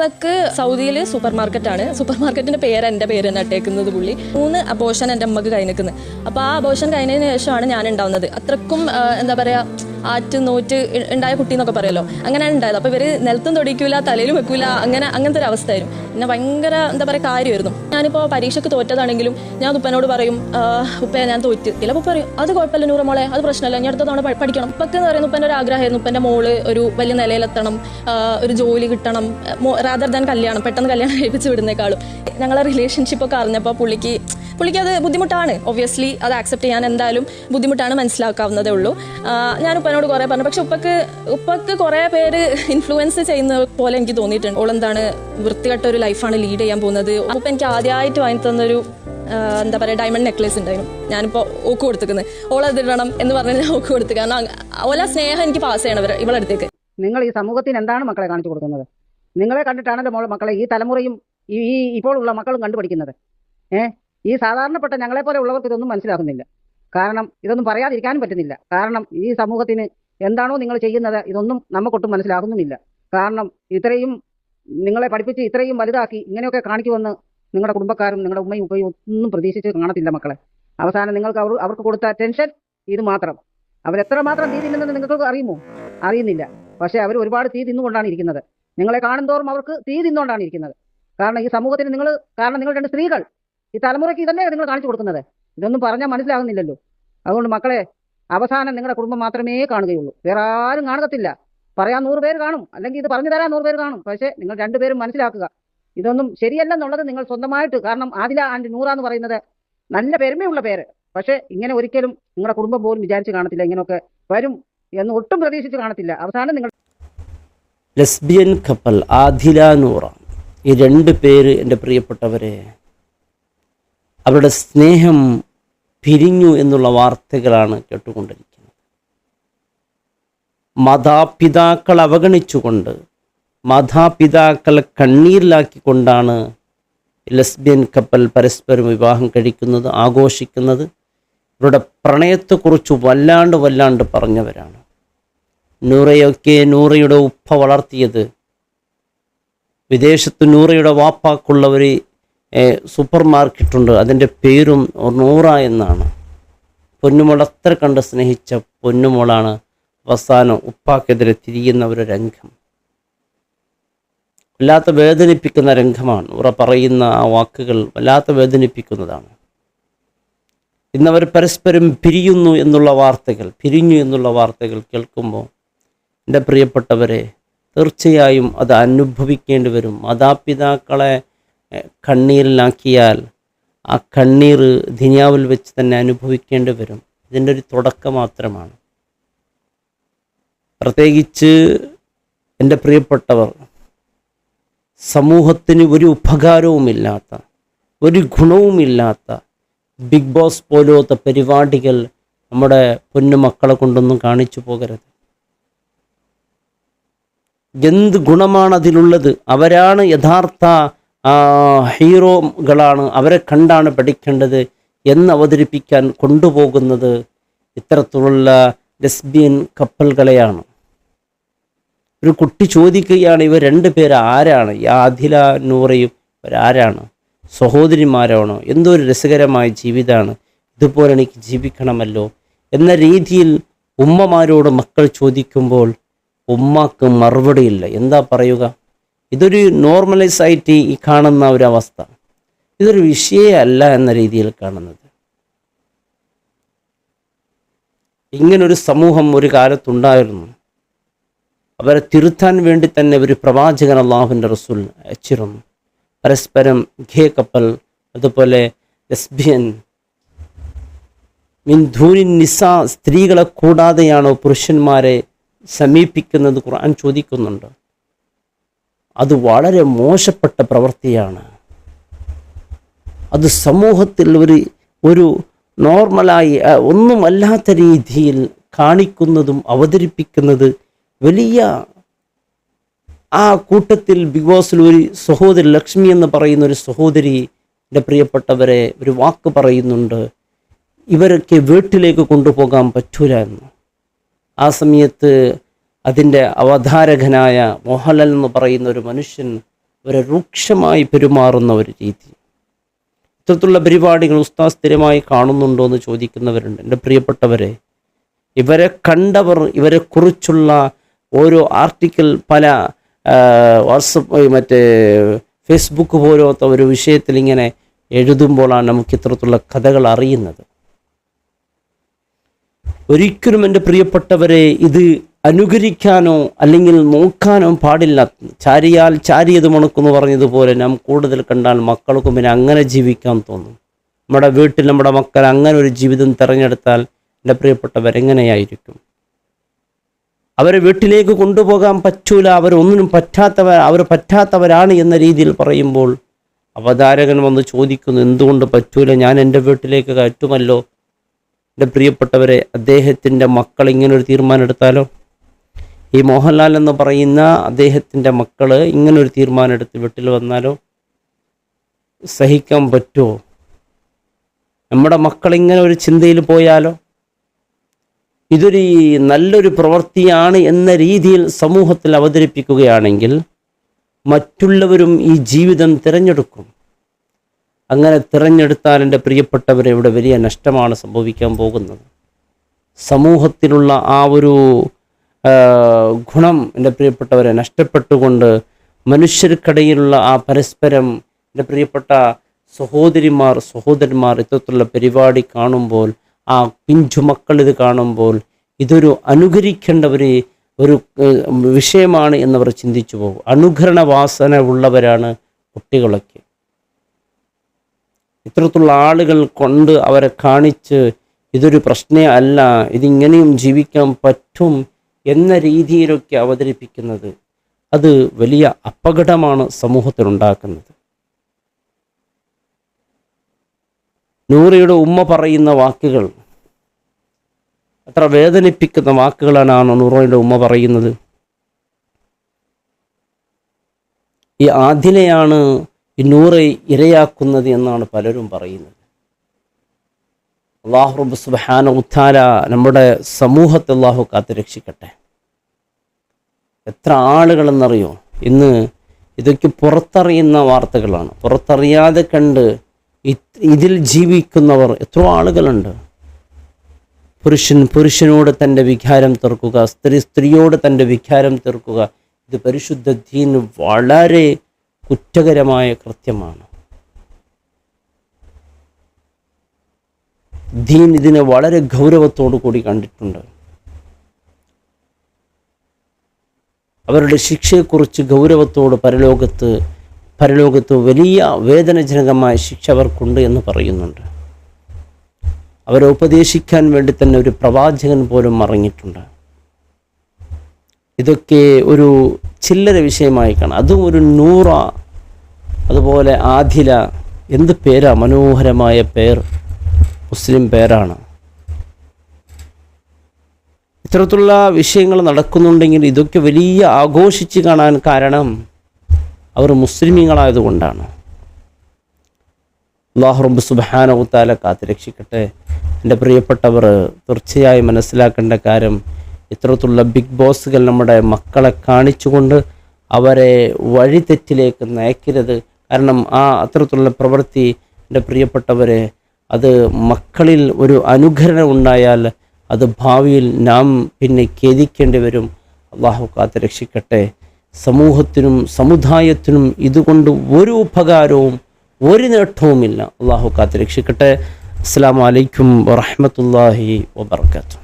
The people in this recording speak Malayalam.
ഉപ്പക്ക് സൗദിയിൽ സൂപ്പർ മാർക്കറ്റാണ് സൂപ്പർ മാർക്കറ്റിന്റെ പേര് എന്റെ പേര് തന്നെ ഇട്ടേക്കുന്നത് പുള്ളി. മൂന്ന് അബോഷൻ എന്റെ അമ്മയ്ക്ക് കഴിഞ്ഞിരിക്കുന്നത് അപ്പോൾ ആ അബോഷൻ കഴിഞ്ഞതിന് ശേഷമാണ് ഞാൻ ഉണ്ടാവുന്നത് അത്രക്കും എന്താ പറയുക ആറ്റ് നൂറ്റ് ഉണ്ടായ കുട്ടി എന്നൊക്കെ പറയുമല്ലോ അങ്ങനെയാണ് ഉണ്ടായത്. അപ്പോൾ ഇവർ നിലത്തും തൊടിക്കൂല തലയിലും വെക്കില്ല അങ്ങനെ അങ്ങനത്തെ ഒരു അവസ്ഥയായിരുന്നു. എന്നെ ഭയങ്കര എന്താ പറയുക കാര്യമായിരുന്നു. ഞാനിപ്പോൾ പരീക്ഷയ്ക്ക് തോറ്റതാണെങ്കിലും ഞാൻ ഉപ്പനോട് പറയും ഉപ്പ ഞാൻ തോറ്റ്. ചിലപ്പോൾ പറയും അത് കുഴപ്പമില്ല നൂറ് മോളെ അത് പ്രശ്നമല്ല ഞാൻ അടുത്ത തവണ പഠിക്കണം. ഉപ്പൊക്കെ എന്ന് പറയുന്നത് ഉപ്പന്റെ ഒരു ആഗ്രഹമായിരുന്നു. ഉപ്പന്റെ മോൾ ഒരു വലിയ നിലയിലെത്തണം ഒരു ജോലി കിട്ടണം റാദർ ദാൻ കല്യാണം പെട്ടെന്ന് കല്യാണം കഴിപ്പിച്ച് വിടുന്നേക്കാളും. ഞങ്ങളെ റിലേഷൻഷിപ്പ് ഒക്കെ അറിഞ്ഞപ്പോൾ പുള്ളിക്ക് പുള്ളിക്ക് അത് ബുദ്ധിമുട്ടാണ്. ഒബ്വിയസ്ലി അത് ആക്സെപ്റ്റ് ചെയ്യാൻ എന്തായാലും ബുദ്ധിമുട്ടാണ് മനസ്സിലാക്കാവുന്നതേ ഉള്ളൂ. ഞാൻ ഉപ്പനോട് കുറേ പറഞ്ഞു. പക്ഷെ ഉപ്പക്ക് ഉപ്പക്ക് കുറേ പേര് ഇൻഫ്ലുവൻസ് ചെയ്യുന്ന പോലെ എനിക്ക് തോന്നിയിട്ടുണ്ട്. ഓൾ എന്താണ് വൃത്തികെട്ട ഒരു ലൈഫാണ് ലീഡ് ചെയ്യാൻ പോകുന്നത്. ഉപ്പ എനിക്ക് ആദ്യമായിട്ട് വാങ്ങി തന്നൊരു എന്താ പറയുക ഡയമണ്ട് നെക്ലേസ് ഉണ്ടായിരുന്നു. ഞാനിപ്പോൾ ഓക്ക് കൊടുത്തിരിക്കുന്നത് ഓൾ ഇടണം എന്ന് പറഞ്ഞാൽ ഞാൻ ഓക്ക് കൊടുത്തു. കാരണം ഓല സ്നേഹം എനിക്ക് പാസ് ചെയ്യണം ഇവരെ ഇവളടുത്തേക്ക് നിങ്ങൾ ഈ സമൂഹത്തിന് എന്താണ് മക്കളെ കാണിച്ചു കൊടുക്കുന്നത്? നിങ്ങളെ കണ്ടിട്ടാണല്ലോ മോളെ മക്കളെ ഈ തലമുറയും ഈ ഇപ്പോഴുള്ള മക്കളും കണ്ടുപഠിക്കുന്നത് ഏ? ഈ സാധാരണപ്പെട്ട ഞങ്ങളെപ്പോലെ ഉള്ളവർക്ക് ഇതൊന്നും മനസ്സിലാകുന്നില്ല. കാരണം ഇതൊന്നും പറയാതിരിക്കാനും പറ്റുന്നില്ല. കാരണം ഈ സമൂഹത്തിന് എന്താണോ നിങ്ങൾ ചെയ്യുന്നത് ഇതൊന്നും നമുക്കൊട്ടും മനസ്സിലാകുന്നുമില്ല. കാരണം ഇത്രയും നിങ്ങളെ പഠിപ്പിച്ച് ഇത്രയും വലുതാക്കി ഇങ്ങനെയൊക്കെ കാണിക്കുമെന്ന് നിങ്ങളുടെ കുടുംബക്കാരും നിങ്ങളുടെ ഉമ്മയും ഉപ്പയും ഒന്നും പ്രതീക്ഷിച്ച് കാണത്തില്ല മക്കളെ. അവസാനം നിങ്ങൾക്ക് അവർ അവർക്ക് കൊടുത്ത ടെൻഷൻ ഇത് മാത്രം. അവരെത്രമാത്രം തീ തിന്നുന്നത് നിങ്ങൾക്ക് അറിയുമോ? അറിയുന്നില്ല. പക്ഷേ അവർ ഒരുപാട് തീ തിന്നുകൊണ്ടാണ് ഇരിക്കുന്നത്. നിങ്ങളെ കാണുന്തോറും അവർക്ക് തീ തിന്നുകൊണ്ടാണ് ഇരിക്കുന്നത്. കാരണം ഈ സമൂഹത്തിന് നിങ്ങൾ കാരണം നിങ്ങൾ രണ്ട് സ്ത്രീകൾ. ഈ തലമുറയ്ക്ക് ഇതന്നെ നിങ്ങൾ കാണിച്ചു കൊടുക്കുന്നത്. ഇതൊന്നും പറഞ്ഞാൽ മനസ്സിലാകുന്നില്ലല്ലോ. അതുകൊണ്ട് മക്കളെ അവസാനം നിങ്ങളുടെ കുടുംബം മാത്രമേ കാണുകയുള്ളൂ. വേറെ ആരും കാണത്തില്ല പറയാൻ നൂറ് പേര് കാണും. അല്ലെങ്കിൽ ഇത് പറഞ്ഞു തരാൻ നൂറ് പേര് കാണും. പക്ഷേ നിങ്ങൾ രണ്ടുപേരും മനസ്സിലാക്കുക. ഇതൊന്നും ശരിയല്ലെന്നുള്ളത് നിങ്ങൾ സ്വന്തമായിട്ട് കാരണം ആദില ആൻഡ് നൂറ എന്ന് പറയുന്നത് നല്ല പെരുമയുള്ള പേര്. പക്ഷേ ഇങ്ങനെ ഒരിക്കലും നിങ്ങളുടെ കുടുംബം പോലും വിചാരിച്ച് കാണത്തില്ല. ഇങ്ങനെയൊക്കെ വരും എന്ന് ഒട്ടും പ്രതീക്ഷിച്ച് കാണത്തില്ല. അവസാനം നിങ്ങൾ ലെസ്ബിയൻ കപ്പൽ ആദില നൂറ. ഈ രണ്ട് പേര് എന്റെ പ്രിയപ്പെട്ടവരെ അവരുടെ സ്നേഹം പിരിഞ്ഞു എന്നുള്ള വാർത്തകളാണ് കേട്ടുകൊണ്ടിരിക്കുന്നത്. മാതാപിതാക്കൾ അവഗണിച്ചുകൊണ്ട് മാതാപിതാക്കൾ കണ്ണീരിലാക്കിക്കൊണ്ടാണ് ലെസ്ബിയൻ കപ്പൽ പരസ്പരം വിവാഹം കഴിക്കുന്നത് ആഘോഷിക്കുന്നത്. ഇവരുടെ പ്രണയത്തെക്കുറിച്ച് വല്ലാണ്ട് വല്ലാണ്ട് പറഞ്ഞവരാണ്. നൂറയൊക്കെ നൂറയുടെ ഉപ്പ വളർത്തിയത്. വിദേശത്ത് നൂറയുടെ വാപ്പാക്കുള്ള ഒരു ഏഹ്, സൂപ്പർ മാർക്കറ്റുണ്ട് അതിന്റെ പേരും നൂറ എന്നാണ്. പൊന്നുമോൾ അത്ര കണ്ട് സ്നേഹിച്ച പൊന്നുമോളാണ് അവസാനം ഉപ്പാക്കെതിരെ തിരിയുന്ന ഒരു രംഗം. വല്ലാത്ത വേദനിപ്പിക്കുന്ന രംഗമാണ്. ഉറ പറയുന്ന ആ വാക്കുകൾ വല്ലാത്ത വേദനിപ്പിക്കുന്നതാണ്. ഇന്നവർ പരസ്പരം പിരിയുന്നു എന്നുള്ള വാർത്തകൾ പിരിഞ്ഞു എന്നുള്ള വാർത്തകൾ കേൾക്കുമ്പോൾ എന്റെ പ്രിയപ്പെട്ടവരെ തീർച്ചയായും അത് അനുഭവിക്കേണ്ടി വരും. മാതാപിതാക്കളെ കണ്ണീരിലാക്കിയാൽ ആ കണ്ണീർ ദിനാവിൽ വെച്ച് തന്നെ അനുഭവിക്കേണ്ടി വരും. ഇതിന്റെ ഒരു തുടക്കം മാത്രമാണ്. പ്രത്യേകിച്ച് എന്റെ പ്രിയപ്പെട്ടവർ സമൂഹത്തിന് ഒരു ഉപകാരവുമില്ലാത്ത ഒരു ഗുണവുമില്ലാത്ത ബിഗ് ബോസ് പോലത്തെ പരിപാടികൾ നമ്മുടെ പൊന്നു മക്കളെ കൊണ്ടൊന്നും കാണിച്ചു പോകരുത്. എന്ത് ഗുണമാണ് അതിലുള്ളത് അവരാണ് യഥാർത്ഥ ഹീറോകളാണ് അവരെ കണ്ടാണ് പഠിക്കേണ്ടത് എന്ന് അവതരിപ്പിക്കാൻ കൊണ്ടുപോകുന്നത് ഇത്തരത്തിലുള്ള ലെസ്ബിയൻ കപ്പലുകളെയാണ് ഒരു കുട്ടി ചോദിക്കുകയാണ് ഇവർ രണ്ട് പേര് ആരാണ്? ആദില നൂറയും ഇവരാരാണ്? സഹോദരിമാരാണോ? എന്തോ ഒരു രസകരമായ ജീവിതമാണ് ഇതുപോലെ എനിക്ക് ജീവിക്കണമല്ലോ എന്ന രീതിയിൽ ഉമ്മമാരോട് മക്കൾ ചോദിക്കുമ്പോൾ ഉമ്മാക്ക് മറുപടിയില്ല. എന്താ പറയുക? ഇതൊരു നോർമലൈസ് ആയിട്ട് ഈ കാണുന്ന ഒരു അവസ്ഥ ഇതൊരു വിഷയമല്ല എന്ന രീതിയിൽ കാണുന്നത്. ഇങ്ങനൊരു സമൂഹം ഒരു കാലത്തുണ്ടായിരുന്നു. അവരെ തിരുത്താൻ വേണ്ടി തന്നെ ഒരു പ്രവാചകൻ അള്ളാഹുവിന്റെ റസൂൽ അയച്ചിരുന്നു. പരസ്പരം ഖേ കപ്പൽ അതുപോലെ ലസ്ബിയൻ മിൻ ധൂനി നിസ സ്ത്രീകളെ കൂടാതെയാണോ പുരുഷന്മാരെ സമീപിക്കുന്നത് ഖുർആൻ ചോദിക്കുന്നുണ്ട്. അത് വളരെ മോശപ്പെട്ട പ്രവൃത്തിയാണ്. അത് സമൂഹത്തിൽ ഒരു ഒരു നോർമലായി ഒന്നുമല്ലാത്ത രീതിയിൽ കാണിക്കുന്നതും അവതരിപ്പിക്കുന്നത് വലിയ ആ കൂട്ടത്തിൽ ബിഗ് ബോസിൽ ഒരു സഹോദരി ലക്ഷ്മി എന്ന് പറയുന്ന ഒരു സഹോദരി എന്റെ പ്രിയപ്പെട്ടവരെ ഒരു വാക്ക് പറയുന്നുണ്ട് ഇവരൊക്കെ വീട്ടിലേക്ക് കൊണ്ടുപോകാൻ പറ്റൂല എന്ന്. ആ സമയത്ത് അതിന്റെ അവതാരകനായ മോഹൻലാൽ എന്ന് പറയുന്ന ഒരു മനുഷ്യൻ ഒരു രൂക്ഷമായി പെരുമാറുന്ന ഒരു രീതി. ഇത്തരത്തിലുള്ള പരിപാടികൾ ഉസ്താദ് സ്ഥിരമായി കാണുന്നുണ്ടോ എന്ന് ചോദിക്കുന്നവരുണ്ട്. എന്റെ പ്രിയപ്പെട്ടവരെ ഇവരെ കണ്ടവർ ഇവരെ കുറിച്ചുള്ള ഓരോ ആർട്ടിക്കിൾ പല വാട്സപ്പ് മറ്റേ ഫേസ്ബുക്ക് പോലത്തെ ഒരു വിഷയത്തിൽ ഇങ്ങനെ എഴുതുമ്പോഴാണ് നമുക്ക് ഇത്തരത്തിലുള്ള കഥകൾ അറിയുന്നത്. ഒരിക്കലും എന്റെ പ്രിയപ്പെട്ടവരെ ഇത് അനുകരിക്കാനോ അല്ലെങ്കിൽ നോക്കാനോ പാടില്ല. ചാരിയാൽ ചാരിയത് മണക്കുമെന്ന് പറഞ്ഞതുപോലെ നാം കൂടുതൽ കണ്ടാൽ മക്കൾക്കും പിന്നെ അങ്ങനെ ജീവിക്കാൻ തോന്നും. നമ്മുടെ വീട്ടിൽ നമ്മുടെ മക്കൾ അങ്ങനെ ഒരു ജീവിതം തിരഞ്ഞെടുത്താൽ എന്റെ പ്രിയപ്പെട്ടവരെങ്ങനെയായിരിക്കും അവരെ വീട്ടിലേക്ക് കൊണ്ടുപോകാൻ പറ്റൂല അവരൊന്നിനും പറ്റാത്തവർ അവർ പറ്റാത്തവരാണ് എന്ന രീതിയിൽ പറയുമ്പോൾ അവതാരകൻ വന്ന് ചോദിക്കുന്നു എന്തുകൊണ്ട് പറ്റൂല? ഞാൻ എന്റെ വീട്ടിലേക്ക് കയറ്റുമല്ലോ? എന്റെ പ്രിയപ്പെട്ടവരെ അദ്ദേഹത്തിന്റെ മക്കൾ ഇങ്ങനൊരു തീരുമാനം എടുത്താലോ? ഈ മോഹൻലാൽ എന്ന് പറയുന്ന അദ്ദേഹത്തിന്റെ മക്കൾ ഇങ്ങനൊരു തീരുമാനം എടുത്ത് വീട്ടിൽ വന്നാലോ? സഹിക്കാൻ പറ്റുമോ? നമ്മുടെ മക്കൾ ഇങ്ങനെ ഒരു ചിന്തയിൽ പോയാലോ? ഇതൊരു നല്ലൊരു പ്രവൃത്തിയാണ് എന്ന രീതിയിൽ സമൂഹത്തിൽ അവതരിപ്പിക്കുകയാണെങ്കിൽ മറ്റുള്ളവരും ഈ ജീവിതം തിരഞ്ഞെടുക്കും. അങ്ങനെ തിരഞ്ഞെടുത്താൽ എന്റെ പ്രിയപ്പെട്ടവരെ ഇവിടെ വലിയ നഷ്ടമാണ് സംഭവിക്കാൻ പോകുന്നത്. സമൂഹത്തിലുള്ള ആ ഒരു ഗുണം എന്റെ പ്രിയപ്പെട്ടവരെ നഷ്ടപ്പെട്ടുകൊണ്ട് മനുഷ്യർക്കിടയിലുള്ള ആ പരസ്പരം എന്റെ പ്രിയപ്പെട്ട സഹോദരിമാർ സഹോദരന്മാർ ഇത്തരത്തിലുള്ള പരിപാടി കാണുമ്പോൾ ആ പിഞ്ചു മക്കൾ ഇത് കാണുമ്പോൾ ഇതൊരു അനുകരിക്കേണ്ട ഒരു ഒരു വിഷയമാണ് എന്നവർ ചിന്തിച്ചു പോകും. അനുകരണ വാസന ഉള്ളവരാണ് കുട്ടികളൊക്കെ. ഇത്തരത്തിലുള്ള ആളുകൾ കൊണ്ട് അവരെ കാണിച്ച് ഇതൊരു പ്രശ്നമല്ല ഇതിങ്ങനെയും ജീവിക്കാൻ പറ്റും എന്ന രീതിയിലൊക്കെ അവതരിപ്പിക്കുന്നത് അത് വലിയ അപകടമാണ് സമൂഹത്തിലുണ്ടാക്കുന്നത് നൂറയുടെ ഉമ്മ പറയുന്ന വാക്കുകൾ അത്ര വേദനിപ്പിക്കുന്ന വാക്കുകളാണ് നൂറയുടെ ഉമ്മ പറയുന്നത്. ഈ ആദിനെയാണ് ഈ നൂറെ ഇരയാക്കുന്നത് എന്നാണ് പലരും പറയുന്നത്. അള്ളാഹു സുബ്ഹാന ഉത്താല നമ്മുടെ സമൂഹത്തെ അള്ളാഹു കാത്തു രക്ഷിക്കട്ടെ എത്ര ആളുകളെന്നറിയോ? ഇന്ന് ഇതൊക്കെ പുറത്തറിയുന്ന വാർത്തകളാണ്. പുറത്തറിയാതെ കണ്ട് ഇതിൽ ജീവിക്കുന്നവർ എത്ര ആളുകളുണ്ട്. പുരുഷൻ പുരുഷനോട് തന്റെ വികാരം തീർക്കുക സ്ത്രീ സ്ത്രീയോട് തന്റെ വികാരം തീർക്കുക ഇത് പരിശുദ്ധ ദീൻ വളരെ കുറ്റകരമായ കൃത്യമാണ്. ദീൻ ഇതിനെ വളരെ ഗൗരവത്തോടു കൂടി കണ്ടിട്ടുണ്ട്. അവരുടെ ശിക്ഷയെക്കുറിച്ച് ഗൗരവത്തോട് പരലോകത്ത് പരലോകത്ത് വലിയ വേദനജനകമായ ശിക്ഷ അവർക്കുണ്ട് എന്ന് പറയുന്നുണ്ട്. അവരെ ഉപദേശിക്കാൻ വേണ്ടി തന്നെ ഒരു പ്രവാചകൻ പോലും മറങ്ങിയിട്ടുണ്ട് ഇതൊക്കെ ഒരു ചില്ലര വിഷയമായി കാണാം. അതും ഒരു നൂറ അതുപോലെ ആദില എന്ത് പേരാ? മനോഹരമായ പേർ മുസ്ലിം പേരാണ്. ഇത്തരത്തിലുള്ള വിഷയങ്ങൾ നടക്കുന്നുണ്ടെങ്കിൽ ഇതൊക്കെ വലിയ ആഘോഷിച്ച് കാണാൻ കാരണം അവർ മുസ്ലിമീങ്ങളായതുകൊണ്ടാണ്. അള്ളാഹു റബ്ബ് സുബാനവുത്താല കാത്ത് രക്ഷിക്കട്ടെ. എന്റെ പ്രിയപ്പെട്ടവർ തീർച്ചയായും മനസ്സിലാക്കേണ്ട കാര്യം ഇത്തരത്തിലുള്ള ബിഗ് ബോസുകൾ നമ്മുടെ മക്കളെ കാണിച്ചുകൊണ്ട് അവരെ വഴിതെറ്റിലേക്ക് നയിക്കരുത്. കാരണം ആ അത്തരത്തിലുള്ള പ്രവൃത്തി എന്റെ പ്രിയപ്പെട്ടവരെ അത് മക്കളിൽ ഒരു അനുകരണം ഉണ്ടായാൽ അത് ഭാവിയിൽ നാം പിന്നെ ഖേദിക്കേണ്ടി വരും. അള്ളാഹു കാത്ത് രക്ഷിക്കട്ടെ. സമൂഹത്തിനും സമുദായത്തിനും ഇതുകൊണ്ട് ഒരു ഉപകാരവും ഒരു നേട്ടവുമില്ല. അള്ളാഹു കാത്ത് രക്ഷിക്കട്ടെ. അസ്സാം വലൈക്കും വറഹമത്തല്ലാഹി വബർക്കാത്തു